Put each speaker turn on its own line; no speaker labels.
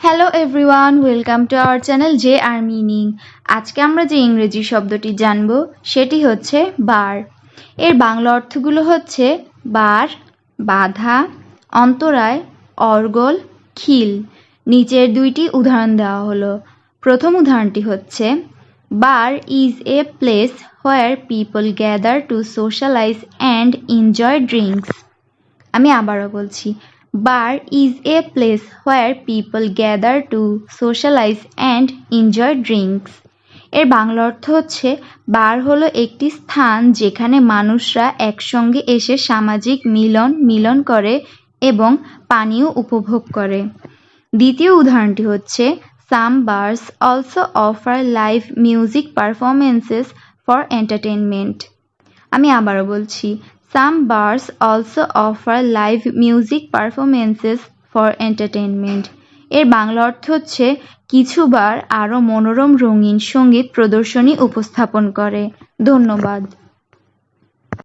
Hello everyone welcome to our channel J R meaning আজকে আমরা যে ইংরেজি শব্দটি জানব, সেটি হচ্ছে বার। এর বাংলা অর্থগুলো হচ্ছে বার, বাধা, অন্তরায়, অর্গল, খিল। নিচের দুইটি উদাহরণ দেওয়া হলো। প্রথম উদাহরণটি হচ্ছে, bar is a place where people gather to socialize and enjoy drinks আমি আবারও বলছি bar is a place where people gather to socialize and enjoy drinks এর বাংলা অর্থ হচ্ছে বার হলো একটি স্থান যেখানে মানুষরা একসঙ্গে এসে সামাজিক মিলন মিলন করে এবং পানীয় উপভোগ করে। দ্বিতীয় উদাহরণটি হচ্ছে some bars also offer live music performances for entertainment আমি আবারও বলছি সাম bars also offer live music performances for entertainment এর বাংলা অর্থ হচ্ছে কিছু বার আরও মনোরম রঙিন সংগীত প্রদর্শনী উপস্থাপন করে ধন্যবাদ